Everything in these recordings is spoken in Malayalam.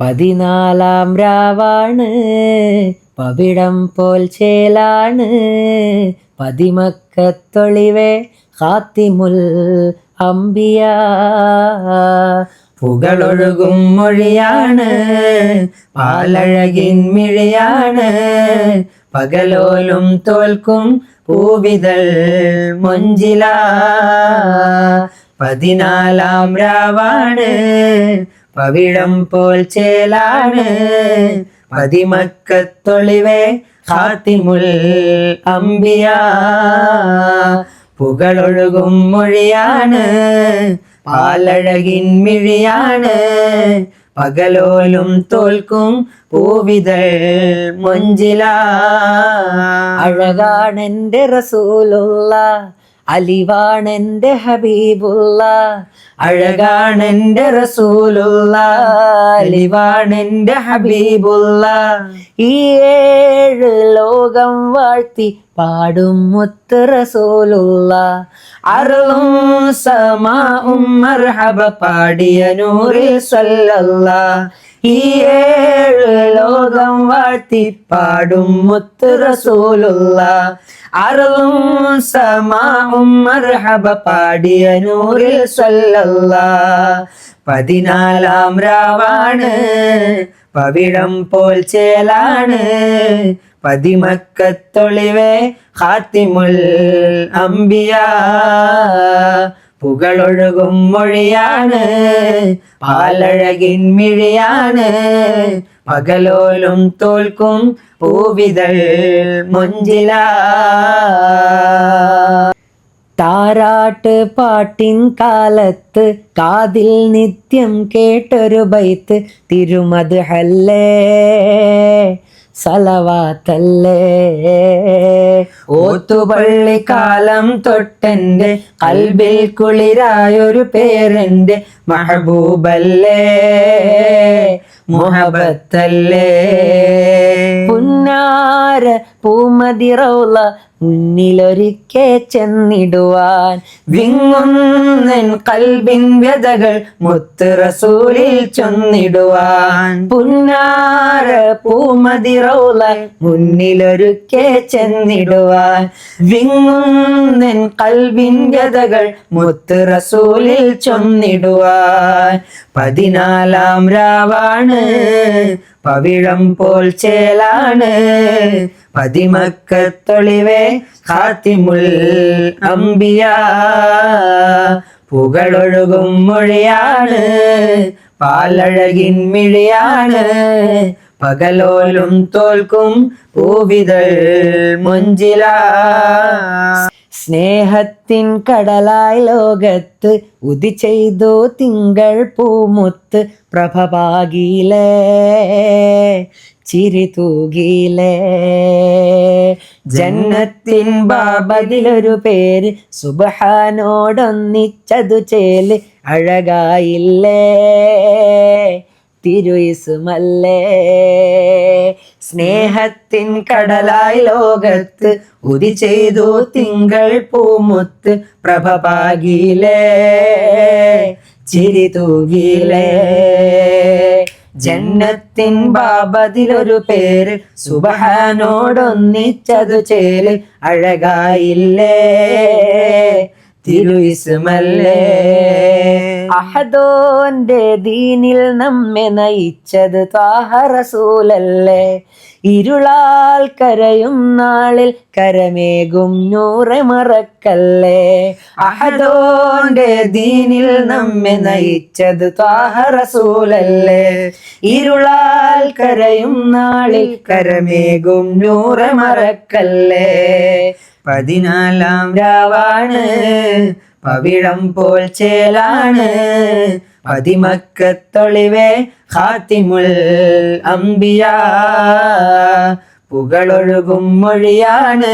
പതിനാലാം രാവാണ്. പവിടം പോൽ ചേലാണ്. പതിമക്കത്തൊളിവേ ഹാത്തിമുൽ അമ്പിയ പുകളൊഴുകും മൊഴിയാണ്. പാലഴകിൻ മിഴിയാണ്. പകലോലും തോൽക്കും പൂവിതൾ മൊഞ്ചില. പതിനാലാം രാവാണ്. പവിഴം പോൽ ചേലാണ്. പതിമക്കത്തൊളിവേ ഹാത്തിമുൽ അമ്പിയ പുകളൊഴുകും മൊഴിയാണ്. പാലഴകിൻ മിഴിയാണ്. പകലോലും തോൽക്കും പൂവിതൾ മൊഞ്ചില. അഴകാണെന്റെ റസൂലുള്ള അലിവാണെന്റെ ഹബീബുള്ള അഴകാണെന്റെ റസൂലുള്ള അലിവാണെന്റെ ഹബീബുള്ള. ഈ ഏഴ് ലോകം വാഴ്ത്തി പാടും മുത്ത് റസൂലുള്ള. അറുളും സമാവും മർഹബ പാടിയ നൂറിൽ സല്ലല്ല ഈ ഏഴ് ലോകം വാഴ്ത്തി പാടും മുത്ത് റസൂലുള്ള. അറുളും സമാവും മർഹബ പാടിയ നൂറിൽ സല്ലല്ല പതിനാലാം രാവാണ് പവിഴം പോൽ ചേലാണ്. പതിമക്കത്തൊളിവേ ഹാത്തിമുൽ അമ്പിയ പുകളൊഴുകും മൊഴിയാണ് പാലഴകിൻ മിഴിയാണ്. പകലോലും തോൽക്കും പൂവിതൾ മൊഞ്ചില. താരാട്ട് പാട്ടിൻ കാലത്ത് കാതിൽ നിത്യം കേട്ടൊരു ബൈത്ത് തിരുമത് ഹല്ലേ. സലവാത്തല്ലേ? ഓത്തുപള്ളി കാലം തൊട്ടെന്റെ കൽബിൽ കുളിരായൊരു പേരന്റെ മഹബൂബല്ലേ? മുഹബത്തല്ലേ? പുന്നാര പൂമതിറൗല മുന്നിലൊരിക്കെ ചെന്നിടുവാൻ. വിങ്ങുന്നൻ കൽബിൻ വ്യതകൾ മുത്ത് റസൂലിൽ ചൊന്നിടുവാൻ. പുന്നാര പൂമതിറൗല മുന്നിലൊരുക്കെ ചെന്നിടുവാൻ. വിങ്ങുന്നൻ കൽബിൻ വ്യതകൾ മുത്ത് റസൂലിൽ ചൊന്നിടുവാൻ. പതിനാലാം രാവാണ് പവിഴം പോൽ ചേലാണ് പതിമക്കത്തൊളിവേ ഖാത്തിമുൽ അമ്പിയ പുകളൊഴുകും മൊഴിയാണ് പാലഴകിൻ മിഴിയാണ്. പകലോലും തോൽക്കും പൂവിതൾ മൊഞ്ചില. സ്നേഹത്തിൻ കടലായി ലോകത്ത് ഉതി ചെയ്തു തിങ്കൾ പൂമുത്ത് പ്രഭപാകിലേ ചിരി തൂകിലേ ജന്നത്തിൻ ബാബതിലൊരു പേര് സുബഹാനോടൊന്നിച്ചതു ചേൽ അഴകായില്ലേ? തിരുയിസുമല്ലേ? സ്നേഹത്തിൻ കടലായി ലോകത്ത് ഉതി ചെയ്തു തിങ്കൾ പൂമുത്ത് പ്രഭപാകിലേ ചിരി തൂകിലേ ജന്നത്തിൻ ബാബതിലൊരു പേര് സുബഹാനോടൊന്നിച്ചതു ചേൽ അഴകായില്ലേ. തിരുയിസുമല്ലേ. അഹദോന്റെ ദീനിൽ നമ്മെ നയിച്ചത് താഹറസൂലല്ലേ? ഇരുളാൽ കരയും നാളിൽ കരമേകും നൂറെ മറക്കല്ലേ? അഹദോന്റെ ദീനിൽ നമ്മെ നയിച്ചത് താഹറസൂലല്ലേ? ഇരുളാൽ കരയും നാളിൽ കരമേകും നൂറെ മറക്കല്ലേ? പതിനാലാം രാവാണ് പവിഴം പോൽ ചേലാണ്. പതിമക്കത്തൊളിവേ ഹാത്തിമുൽ അമ്പിയ പുകളൊഴുകും മൊഴിയാണ്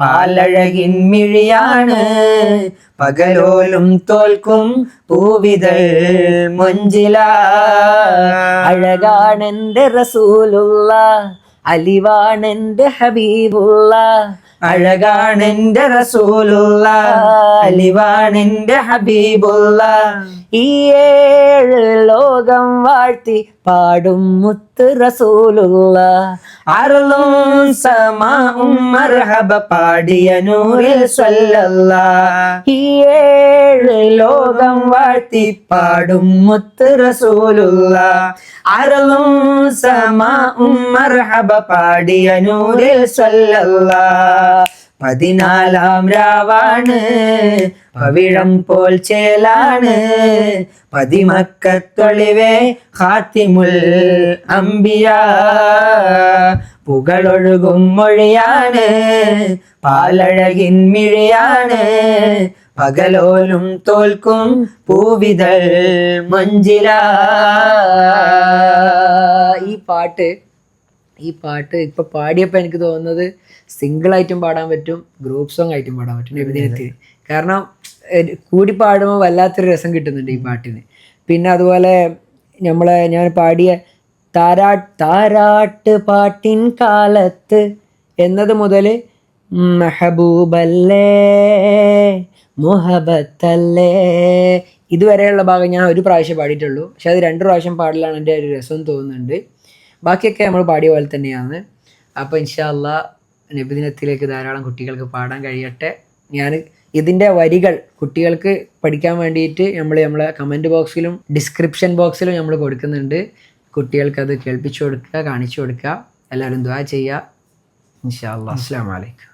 പാലഴകിൻ മിഴിയാണ്. പകലോലും തോൽക്കും പൂവിതൾ മൊഞ്ചില. അഴകാണെന്റെ റസൂലുള്ള അലിവാണെന്റെ ഹബീബുള്ള. അഴകാണെന്റെ റസൂലുള്ള അലിവാണെന്റെ ഹബീബുള്ള. ഈ ഏഴ് ലോകം വാഴ്ത്തി പാടും മുത്ത് റസൂലുള്ള. അറുളും സമാഉം മർഹബ പാടിയ നൂറിൽ സ്വല്ലല്ല. ഈ ലോകം വാഴ്ത്തി പാടും മുത്ത് റസൂലുള്ള അറുളും സമാഉം മർഹബ പാടിയ നൂറിൽ സല്ലല്ല. പതിനാലാം രാവാണ് പവിഴം പോൽ ചേലാണ്. പതിമക്കത്തൊളിവേ ഹാത്തിമുൽ അമ്പിയ പുകളൊഴുകും മൊഴിയാണ് പാലഴകിൻ മിഴിയാണ്. പകലോലും തോൽക്കും പൂവിതൾ മഞ്ചില ഈ പാട്ട് ഈ പാട്ട് ഇപ്പൊ പാടിയപ്പോൾ എനിക്ക് തോന്നുന്നത് സിംഗിൾ ആയിട്ടും പാടാൻ പറ്റും ഗ്രൂപ്പ് സോങ് ആയിട്ടും പാടാൻ പറ്റും നബിദിനത്തിന് കാരണം കൂടി പാടുമ്പോൾ വല്ലാത്തൊരു രസം കിട്ടുന്നുണ്ട് ഈ പാട്ടിന്. പിന്നെ അതുപോലെ നമ്മളെ ഞാൻ പാടിയ താരാട്ട് താരാട്ട് പാട്ടിൻ കാലത്ത് എന്നത് മുതൽ മെഹബൂബല്ലേ മുഹബത്തല്ലേ. ഇതുവരെയുള്ള ഭാഗം ഞാൻ ഒരു പ്രാവശ്യം പാടിയിട്ടുള്ളൂ. പക്ഷെ അത് രണ്ട് പ്രാവശ്യം പാടലാണ് എന്റെ ഒരു രസം തോന്നുന്നുണ്ട്. ബാക്കിയൊക്കെ നമ്മൾ പാടിയ പോലെ തന്നെയാണ്. അപ്പോൾ ഇൻഷാല്ല നബിദിനത്തിലേക്ക് ധാരാളം കുട്ടികൾക്ക് പാടാൻ കഴിയട്ടെ. ഞാൻ ഇതിന്റെ വരികൾ കുട്ടികൾക്ക് പഠിക്കാൻ വേണ്ടിയിട്ട് നമ്മൾ നമ്മളെ കമന്റ് ബോക്സിലും ഡിസ്ക്രിപ്ഷൻ ബോക്സിലും നമ്മൾ കൊടുക്കുന്നുണ്ട്. കുട്ടികൾക്ക് അത് കേൾപ്പിച്ചു കൊടുക്കുക കാണിച്ചു കൊടുക്കുക. എല്ലാവരും ദ്വാ ചെയ്യുക. ഇൻഷാ അല്ലാ അസ്സാം വലൈക്കും